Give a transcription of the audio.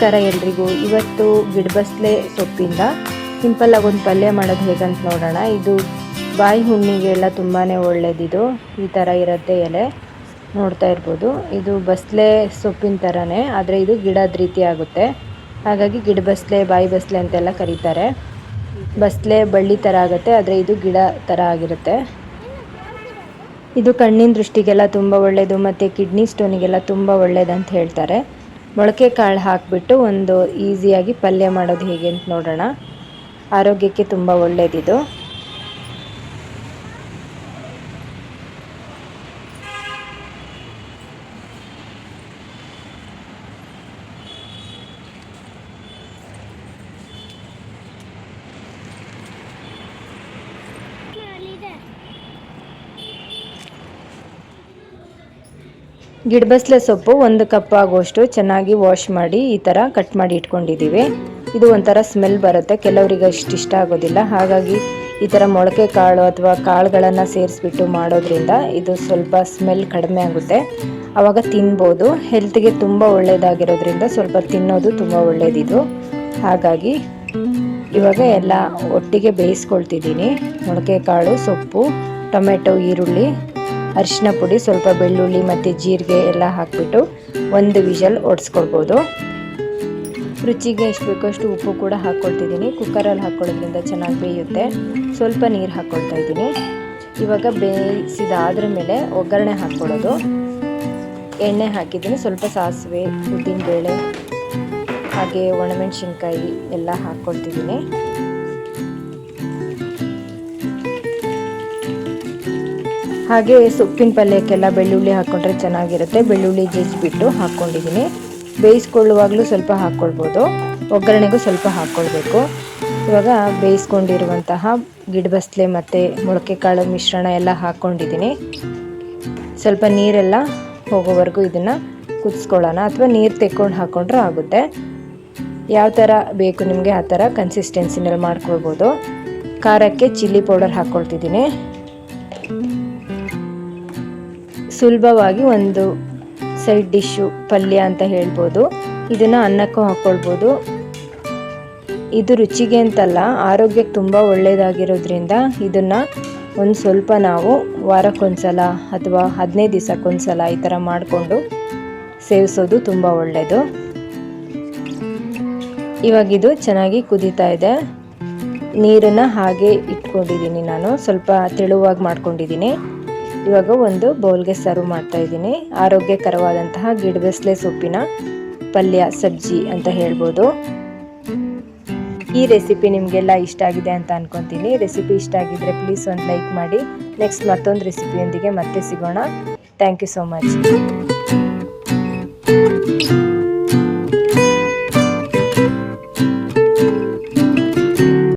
ನಮಸ್ಕಾರ ಎಲ್ರಿಗೂ. ಇವತ್ತು ಗಿಡಬಸ್ಲೆ ಸೊಪ್ಪಿಂದ ಸಿಂಪಲ್ ಆಗಿ ಒಂದು ಪಲ್ಯ ಮಾಡೋದು ಹೇಗಂತ ನೋಡೋಣ. ಇದು ಬಾಯಿ ಹುಣ್ಣಿಗೆಲ್ಲ ತುಂಬಾ ಒಳ್ಳೆಯದಿದು ಈ ಥರ ಇರುತ್ತೆ ಎಲೆ. ನೋಡ್ತಾ ಇರ್ಬೋದು. ಇದು ಬಸ್ಲೆ ಸೊಪ್ಪಿನ ಥರನೇ ಆದರೆ ಇದು ಗಿಡದ ರೀತಿ ಆಗುತ್ತೆ. ಹಾಗಾಗಿ ಗಿಡ ಬಸ್ಲೆ ಬಾಯಿ ಬಸ್ಲೆ ಅಂತೆಲ್ಲ ಕರೀತಾರೆ. ಬಸ್ಲೆ ಬಳ್ಳಿ ಥರ ಆಗುತ್ತೆ, ಆದರೆ ಇದು ಗಿಡ ಥರ ಆಗಿರುತ್ತೆ. ಇದು ಕಣ್ಣಿನ ದೃಷ್ಟಿಗೆಲ್ಲ ತುಂಬ ಒಳ್ಳೆಯದು ಮತ್ತು ಕಿಡ್ನಿ ಸ್ಟೋನಿಗೆಲ್ಲ ತುಂಬ ಒಳ್ಳೆಯದಂತ ಹೇಳ್ತಾರೆ. ಮೊಳಕೆ ಕಾಳು ಹಾಕಿಬಿಟ್ಟು ಒಂದು ಈಸಿಯಾಗಿ ಪಲ್ಯ ಮಾಡೋದು ಹೇಗೆ ಅಂತ ನೋಡೋಣ. ಆರೋಗ್ಯಕ್ಕೆ ತುಂಬ ಒಳ್ಳೆಯದಿದು ಗಿಡಬಸ್ಲೆ ಸೊಪ್ಪು ಒಂದು ಕಪ್ ಆಗುವಷ್ಟು ಚೆನ್ನಾಗಿ ವಾಶ್ ಮಾಡಿ ಈ ಥರ ಕಟ್ ಮಾಡಿ ಇಟ್ಕೊಂಡಿದ್ದೀವಿ. ಇದು ಒಂಥರ ಸ್ಮೆಲ್ ಬರುತ್ತೆ. ಕೆಲವರಿಗೆ ಅಷ್ಟು ಇಷ್ಟ ಆಗೋದಿಲ್ಲ. ಹಾಗಾಗಿ ಈ ಥರ ಮೊಳಕೆ ಕಾಳು ಅಥವಾ ಕಾಳುಗಳನ್ನು ಸೇರಿಸ್ಬಿಟ್ಟು ಮಾಡೋದ್ರಿಂದ ಇದು ಸ್ವಲ್ಪ ಸ್ಮೆಲ್ ಕಡಿಮೆ ಆಗುತ್ತೆ. ಆವಾಗ ತಿನ್ಬೋದು. ಹೆಲ್ತ್ಗೆ ತುಂಬ ಒಳ್ಳೆಯದಾಗಿರೋದ್ರಿಂದ ಸ್ವಲ್ಪ ತಿನ್ನೋದು ತುಂಬ ಒಳ್ಳೆಯದಿದು ಹಾಗಾಗಿ ಇವಾಗ ಎಲ್ಲ ಒಟ್ಟಿಗೆ ಬೇಯಿಸ್ಕೊಳ್ತಿದ್ದೀನಿ. ಮೊಳಕೆ ಕಾಳು, ಸೊಪ್ಪು, ಟೊಮೆಟೊ, ಈರುಳ್ಳಿ. ಅರಿಶಿನ ಪುಡಿ, ಸ್ವಲ್ಪ ಬೆಳ್ಳುಳ್ಳಿ ಮತ್ತು ಜೀರಿಗೆ ಎಲ್ಲ ಹಾಕಿಬಿಟ್ಟು ಒಂದು ವಿಷಲ್ ಒಡಿಸ್ಕೊಳ್ಬೋದು. ರುಚಿಗೆ ಎಷ್ಟು ಬೇಕೋ ಅಷ್ಟು ಉಪ್ಪು ಕೂಡ ಹಾಕ್ಕೊಳ್ತಿದ್ದೀನಿ. ಕುಕ್ಕರಲ್ಲಿ ಹಾಕ್ಕೊಳ್ಳೋದ್ರಿಂದ ಚೆನ್ನಾಗಿ ಬೇಯುತ್ತೆ. ಸ್ವಲ್ಪ ನೀರು ಹಾಕ್ಕೊಳ್ತಾ ಇದ್ದೀನಿ. ಇವಾಗ ಬೇಯಿಸಿದಾದ್ರ ಮೇಲೆ ಒಗ್ಗರಣೆ ಹಾಕ್ಕೊಳ್ಳೋದು. ಎಣ್ಣೆ ಹಾಕಿದ್ದೀನಿ. ಸ್ವಲ್ಪ ಸಾಸಿವೆ, ಉದ್ದಿನಬೇಳೆ, ಹಾಗೆ ಒಣಮೆಣಸಿನ್ಕಾಯಿ ಎಲ್ಲ ಹಾಕ್ಕೊಳ್ತಿದ್ದೀನಿ. ಹಾಗೆ ಸೊಪ್ಪಿನ ಪಲ್ಯಕ್ಕೆಲ್ಲ ಬೆಳ್ಳುಳ್ಳಿ ಹಾಕ್ಕೊಂಡ್ರೆ ಚೆನ್ನಾಗಿರುತ್ತೆ. ಬೆಳ್ಳುಳ್ಳಿ ಜಜ್ಜಿಬಿಟ್ಟು ಹಾಕ್ಕೊಂಡಿದ್ದೀನಿ. ಬೇಯಿಸ್ಕೊಳ್ಳುವಾಗಲೂ ಸ್ವಲ್ಪ ಹಾಕ್ಕೊಳ್ಬೋದು. ಒಗ್ಗರಣೆಗೂ ಸ್ವಲ್ಪ ಹಾಕ್ಕೊಳ್ಬೇಕು. ಇವಾಗ ಬೇಯಿಸ್ಕೊಂಡಿರುವಂತಹ ಗಿಡಬಸ್ಲೆ ಮತ್ತು ಮೊಳಕೆ ಕಾಳು ಮಿಶ್ರಣ ಎಲ್ಲ ಹಾಕ್ಕೊಂಡಿದ್ದೀನಿ. ಸ್ವಲ್ಪ ನೀರೆಲ್ಲ ಹೋಗೋವರೆಗೂ ಇದನ್ನು ಕುದಿಸ್ಕೊಳ್ಳೋಣ. ಅಥವಾ ನೀರು ತೆಕ್ಕೊಂಡು ಹಾಕ್ಕೊಂಡ್ರೆ ಆಗುತ್ತೆ. ಯಾವ ಥರ ಬೇಕು ನಿಮಗೆ ಆ ಥರ ಕನ್ಸಿಸ್ಟೆನ್ಸಿನಲ್ಲಿ ಮಾಡ್ಕೊಳ್ಬೋದು. ಖಾರಕ್ಕೆ ಚಿಲ್ಲಿ ಪೌಡರ್ ಹಾಕ್ಕೊಳ್ತಿದ್ದೀನಿ. ಸುಲಭವಾಗಿ ಒಂದು ಸೈಡ್ ಡಿಶ್ಶು ಪಲ್ಯ ಅಂತ ಹೇಳ್ಬೋದು. ಇದನ್ನು ಅನ್ನಕ್ಕೂ ಹಾಕ್ಕೊಳ್ಬೋದು ಇದು ರುಚಿಗೆ ಅಂತಲ್ಲ, ಆರೋಗ್ಯಕ್ಕೆ ತುಂಬ ಒಳ್ಳೆಯದಾಗಿರೋದ್ರಿಂದ ಇದನ್ನು ಒಂದು ಸ್ವಲ್ಪ ನಾವು ವಾರಕ್ಕೊಂದ್ಸಲ ಅಥವಾ ಹದಿನೈದು ದಿವಸಕ್ಕೊಂದ್ಸಲ ಈ ಥರ ಮಾಡಿಕೊಂಡು ಸೇವಿಸೋದು ತುಂಬ ಒಳ್ಳೆಯದು ಇವಾಗಿದು ಚೆನ್ನಾಗಿ ಕುದೀತಾ ಇದೆ. ನೀರನ್ನು ಹಾಗೆ ಇಟ್ಕೊಂಡಿದ್ದೀನಿ ನಾನು. ಸ್ವಲ್ಪ ತೆಳುವಾಗಿ ಮಾಡ್ಕೊಂಡಿದ್ದೀನಿ. ಇವಾಗ ಒಂದು ಬೌಲ್ಗೆ ಸರ್ವ್ ಮಾಡ್ತಾ ಇದ್ದೀನಿ. ಆರೋಗ್ಯಕರವಾದಂತಹ ಗಿಡಬೆಸ್ಲೆ ಸೊಪ್ಪಿನ ಪಲ್ಯ ಸಬ್ಜಿ ಅಂತ ಹೇಳ್ಬೋದು. ಈ ರೆಸಿಪಿ ನಿಮಗೆಲ್ಲ ಇಷ್ಟ ಆಗಿದೆ ಅಂತ ಅನ್ಕೊತೀನಿ. ರೆಸಿಪಿ ಇಷ್ಟ ಆಗಿದ್ರೆ ಪ್ಲೀಸ್ ಒಂದು ಲೈಕ್ ಮಾಡಿ. ನೆಕ್ಸ್ಟ್ ಮತ್ತೊಂದು ರೆಸಿಪಿಯೊಂದಿಗೆ ಮತ್ತೆ ಸಿಗೋಣ. Thank you so much.